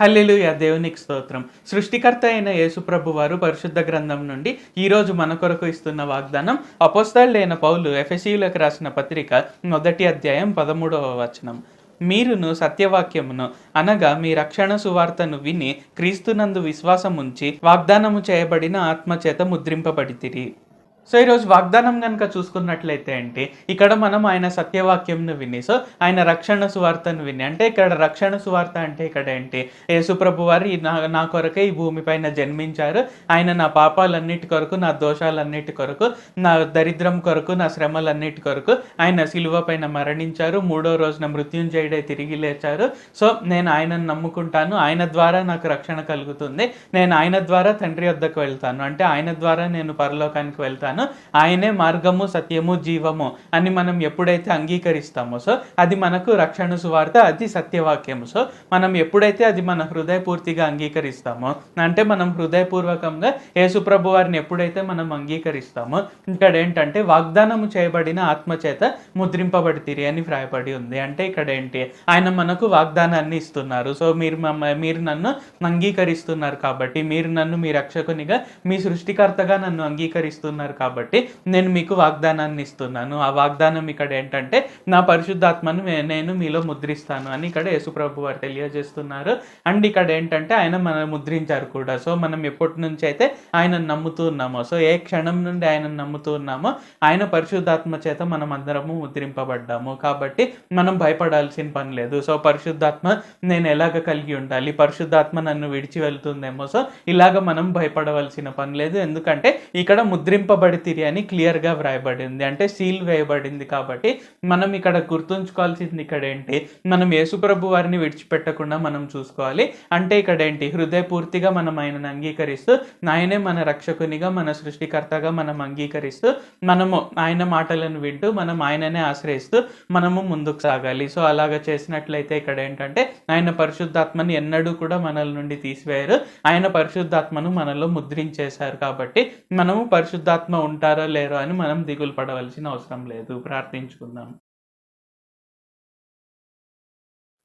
హల్లెలూయా దేవునికి స్తోత్రం. సృష్టికర్త అయిన యేసుప్రభు వారు పరిశుద్ధ గ్రంథం నుండి ఈరోజు మన కొరకు ఇస్తున్న వాగ్దానం అపోస్తాళ్ళైన పౌలు ఎఫెసీయులకు రాసిన పత్రిక మొదటి అధ్యాయం పదమూడవ వచనం. మీరును సత్యవాక్యమును అనగా మీ రక్షణ సువార్తను విని క్రీస్తునందు విశ్వాసముంచి వాగ్దానము చేయబడిన ఆత్మచేత ముద్రింపబడితిరి. సో ఈరోజు వాగ్దానం కనుక చూసుకున్నట్లయితే అంటే ఇక్కడ మనం ఆయన సత్యవాక్యంను విని సో ఆయన రక్షణ సువార్తను విని అంటే ఇక్కడ రక్షణ సువార్త అంటే ఇక్కడ ఏంటి? యేసుప్రభు వారు నా నా కొరకే ఈ భూమిపైన జన్మించారు. ఆయన నా పాపాలన్నిటి కొరకు నా దోషాలన్నిటి కొరకు నా దరిద్రం కొరకు నా శ్రమలన్నిటి కొరకు ఆయన సిలువ పైన మరణించారు. మూడో రోజున మృత్యుంజయుడే తిరిగి లేచారు. సో నేను ఆయనను నమ్ముకుంటాను. ఆయన ద్వారా నాకు రక్షణ కలుగుతుంది. నేను ఆయన ద్వారా తండ్రి వద్దకు వెళ్తాను. అంటే ఆయన ద్వారా నేను పరలోకానికి వెళ్తాను. ఆయనే మార్గము సత్యము జీవము అని మనం ఎప్పుడైతే అంగీకరిస్తామో సో అది మనకు రక్షణ సువార్త అది సత్యవాక్యము. సో మనం ఎప్పుడైతే అది మన హృదయపూర్తిగా అంగీకరిస్తామో అంటే మనం హృదయపూర్వకంగా యేసుప్రభు వారిని ఎప్పుడైతే మనం అంగీకరిస్తామో ఇక్కడ ఏంటంటే వాగ్దానము చేయబడిన ఆత్మచేత ముద్రింపబడితిరి అని వ్రాయబడి ఉంది. అంటే ఇక్కడ ఏంటి? ఆయన మనకు వాగ్దానాన్ని ఇస్తున్నారు. సో మీరు మీరు నన్ను అంగీకరిస్తున్నారు కాబట్టి మీరు నన్ను మీ రక్షకునిగా మీ సృష్టికర్తగా నన్ను అంగీకరిస్తున్నారు కాబట్టి నేను మీకు వాగ్దానాన్ని ఇస్తున్నాను. ఆ వాగ్దానం ఇక్కడ ఏంటంటే నా పరిశుద్ధాత్మను నేను మీలో ముద్రిస్తాను అని ఇక్కడ యేసుప్రభు వారు తెలియజేస్తున్నారు. అండ్ ఇక్కడ ఏంటంటే ఆయన మనం ముద్రించారు కూడా. సో మనం ఎప్పటి నుంచి అయితే ఆయన నమ్ముతూ ఉన్నామో సో ఏ క్షణం నుండి ఆయన నమ్ముతూ ఉన్నామో ఆయన పరిశుద్ధాత్మ చేత మనం అందరము ముద్రింపబడ్డాము. కాబట్టి మనం భయపడాల్సిన పని లేదు. సో పరిశుద్ధాత్మ నేను ఎలాగ కలిగి ఉండాలి? పరిశుద్ధాత్మ నన్ను విడిచి వెళ్తుందేమో? సో ఇలాగ మనం భయపడవలసిన పని లేదు. ఎందుకంటే ఇక్కడ ముద్రింపబడి ముద్రింపబడితిరి అని క్లియర్గా వ్రాయబడింది. అంటే సీల్ వేయబడింది కాబట్టి మనం ఇక్కడ గుర్తుంచుకోవాల్సింది ఇక్కడ ఏంటి మనం యేసుప్రభు వారిని విడిచిపెట్టకుండా మనం చూసుకోవాలి. అంటే ఇక్కడ ఏంటి హృదయపూర్తిగా మనం ఆయనను అంగీకరిస్తూ ఆయనే మన రక్షకునిగా మన సృష్టికర్తగా మనం అంగీకరిస్తూ మనము ఆయన మాటలను వింటూ మనం ఆయననే ఆశ్రయిస్తూ మనము ముందుకు సాగాలి. సో అలాగ చేసినట్లయితే ఇక్కడ ఏంటంటే ఆయన పరిశుద్ధాత్మని ఎన్నడూ కూడా మనల నుండి తీసివేయరు. ఆయన పరిశుద్ధాత్మను మనలో ముద్రించేశారు కాబట్టి మనము పరిశుద్ధాత్మ ఉంటారో లేరో అని మనం దిగులు పడవలసిన అవసరం లేదు. ప్రార్థించుకుందాం.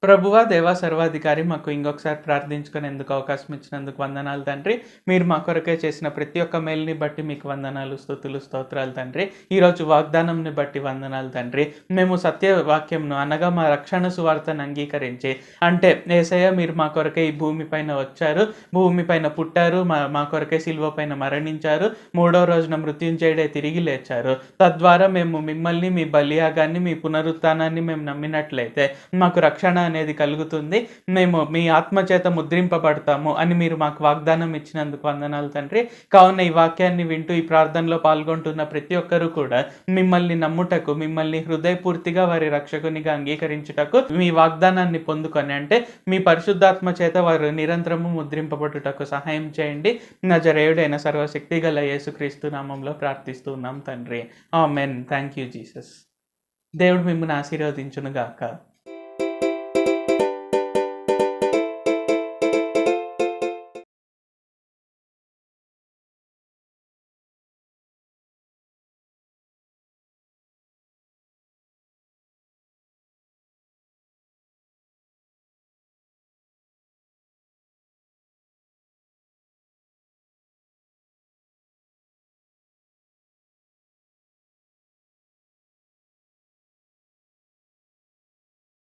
ప్రభువా దేవా సర్వాధికారి మాకు ఇంకొకసారి ప్రార్థించుకునేందుకు అవకాశం ఇచ్చినందుకు వందనాలు తండ్రి. మీరు మా కొరకే చేసిన ప్రతి ఒక్క మేల్ని బట్టి మీకు వందనాలు స్థుతులు స్తోత్రాలు తండ్రి. ఈరోజు వాగ్దానంని బట్టి వందనాలు తండ్రి. మేము సత్య వాక్యంను అనగా మా రక్షణ సువార్తను అంగీకరించి అంటే ఏసయ్య మీరు మా కొరకే ఈ భూమి పైన వచ్చారు. భూమి పైన పుట్టారు మా మా కొరకే శిల్వ పైన మరణించారు. మూడో రోజున మృత్యుంజయుడే తిరిగి లేచారు. తద్వారా మేము మిమ్మల్ని మీ బలియాగాన్ని మీ పునరుత్నాన్ని మేము నమ్మినట్లయితే మాకు రక్షణ అనేది కలుగుతుంది. మేము మీ ఆత్మ చేత ముద్రింపబడతాము అని మీరు మాకు వాగ్దానం ఇచ్చినందుకు వందనాలు తండ్రి. కావున ఈ వాక్యాన్ని వింటూ ఈ ప్రార్థనలో పాల్గొంటున్న ప్రతి ఒక్కరూ కూడా మిమ్మల్ని నమ్ముటకు మిమ్మల్ని హృదయపూర్తిగా వారి రక్షకునిగా అంగీకరించుటకు మీ వాగ్దానాన్ని పొందుకొని అంటే మీ పరిశుద్ధాత్మ చేత వారు నిరంతరము ముద్రింపబడుటకు సహాయం చేయండి. నజరేయుడైన సర్వశక్తి గల యేసుక్రీస్తు నామంలో ప్రార్థిస్తున్నాం తండ్రి. ఆ మెన్ థ్యాంక్ యూ జీసస్. దేవుడు మిమ్మల్ని ఆశీర్వదించును గాక